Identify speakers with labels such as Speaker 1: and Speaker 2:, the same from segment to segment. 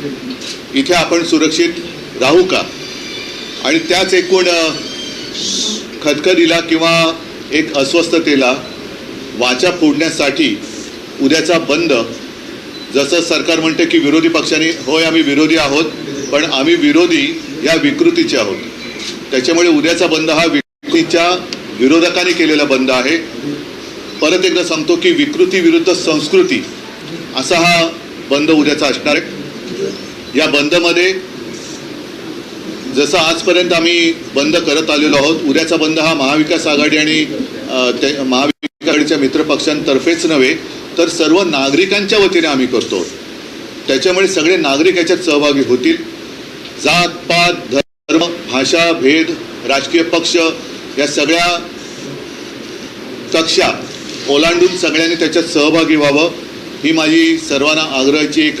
Speaker 1: इथे आपण सुरक्षित राहू का? आणि त्याच एकूण खदखदीला किंवा एक अस्वस्थतेला वाचा फोडण्यासाठी उद्याचा बंद. जसं सरकार म्हणते की विरोधी पक्षांनी होय आम्ही विरोधी आहोत पण आम्ही विरोधी या विकृतीचे आहोत. त्याच्यामुळे उद्याचा बंद हा विकृतीच्या विरोधकांनी केलेला बंद आहे. परत एकदा सांगतो की विकृती विरुद्ध संस्कृती असा हा बंद उद्याचा असणार आहे. या बंदमध्ये जसं आजपर्यंत आम्ही बंद करत आलेलो आहोत उद्याचा बंद हा महाविकास आघाडी आणि ते महाविकास आघाडीच्या मित्रपक्षांतर्फेच नव्हे तर सर्व नागरिकांच्या वतीने आम्ही करतो. त्याच्यामुळे सगळे नागरिक याच्यात सहभागी होतील. जात पात धर्म भाषा भेद राजकीय पक्ष या सगळ्या कक्षा ओलांडून सगळ्यांनी त्याच्यात सहभागी व्हावं ही माझी सर्वांना आग्रहाची एक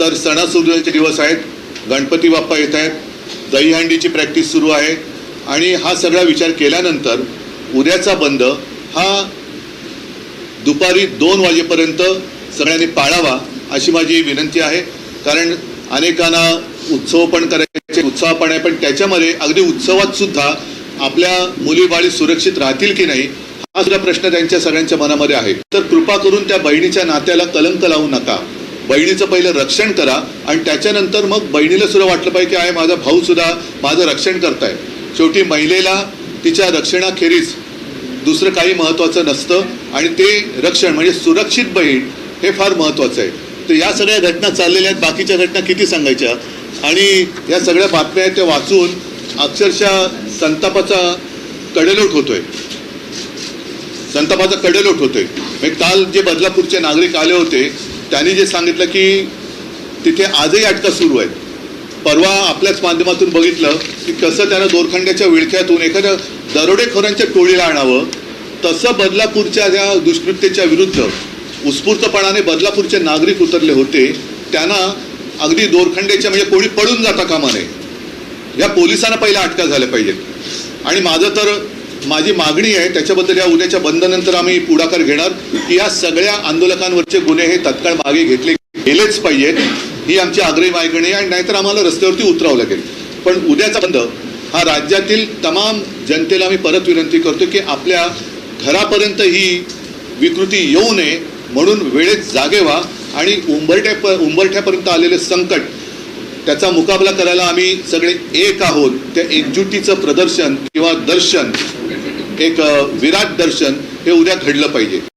Speaker 1: तर सणासुदीचे दिवस आहेत. गणपती बाप्पा येत आहेत. दहीहंडीची प्रॅक्टिस सुरू आहे. आणि हा सगळा विचार केल्यानंतर उद्याचा बंद हा दुपारी दोन वाजेपर्यंत सगळ्यांनी पाळावा अशी माझी विनंती आहे. कारण अनेकांना उत्सव पण करायचे उत्साह पण आहे. पण त्याच्यामध्ये अगदी उत्सवात सुद्धा आपल्या मुलीबाळी सुरक्षित राहतील की नाही हा सुद्धा प्रश्न त्यांच्या सगळ्यांच्या मनामध्ये आहे. तर कृपा करून त्या बहिणीच्या नात्याला कलंक लावू नका. बहिणीचं पहिलं रक्षण करा आणि त्याच्यानंतर मग बहिणीला सुद्धा वाटलं पाहिजे की आहे माझा भाऊसुद्धा माझं रक्षण करताय. शेवटी महिलेला तिच्या रक्षणाखेरीज दुसरं काही महत्त्वाचं नसतं आणि ते रक्षण म्हणजे सुरक्षित बहीण हे फार महत्त्वाचं आहे. तर या सगळ्या घटना चाललेल्या आहेत. बाकीच्या घटना किती सांगायच्या? आणि या सगळ्या बातम्या आहेत त्या वाचून अक्षरशः संतापाचा कडेलोट होतोय. संतापाचा कडेलोट होतोय. म्हणजे काल जे बदलापूरचे नागरिक आले होते त्यांनी जे सांगितलं की तिथे आजही अटका सुरू आहेत. परवा आपल्याच माध्यमातून बघितलं की कसं त्यानं दोरखंड्याच्या विळख्यातून एखाद्या दरोडेखोरांच्या टोळीला आणावं तसं बदलापूरच्या त्या दुष्कृत्येच्या विरुद्ध उत्स्फूर्तपणाने बदलापूरचे नागरिक उतरले होते त्यांना अगदी दोरखंड्याच्या म्हणजे कोणी पडून जाता कामा नये. या पोलिसांना पहिल्या अटका झाल्या पाहिजेत. आणि माझं तर माझी मागणी आहे त्याच्याबद्दल या उद्याच्या बंदनंतर आम्ही पुढाकार घेणार की या सगळ्या आंदोलकांवरचे गुन्हे हे तत्काळ मागे घेतले गेलेच पाहिजेत ही आमची आग्रही मागणी आहे आणि नाहीतर आम्हाला रस्त्यावरती उतरावं लागेल. पण उद्याचा बंद हा राज्यातील तमाम जनतेला मी परत विनंती करतो की आपल्या घरापर्यंत ही विकृती येऊ नये म्हणून वेळेत जागे व्हा आणि उंबरठ्या उंबरठ्यापर्यंत आलेले संकट त्याचा मुकाबला करायला आम्ही सगळे एक आहोत. त्या एकजुटीचं प्रदर्शन किंवा दर्शन एक विराट दर्शन हे उद्या घडलं पाहिजे.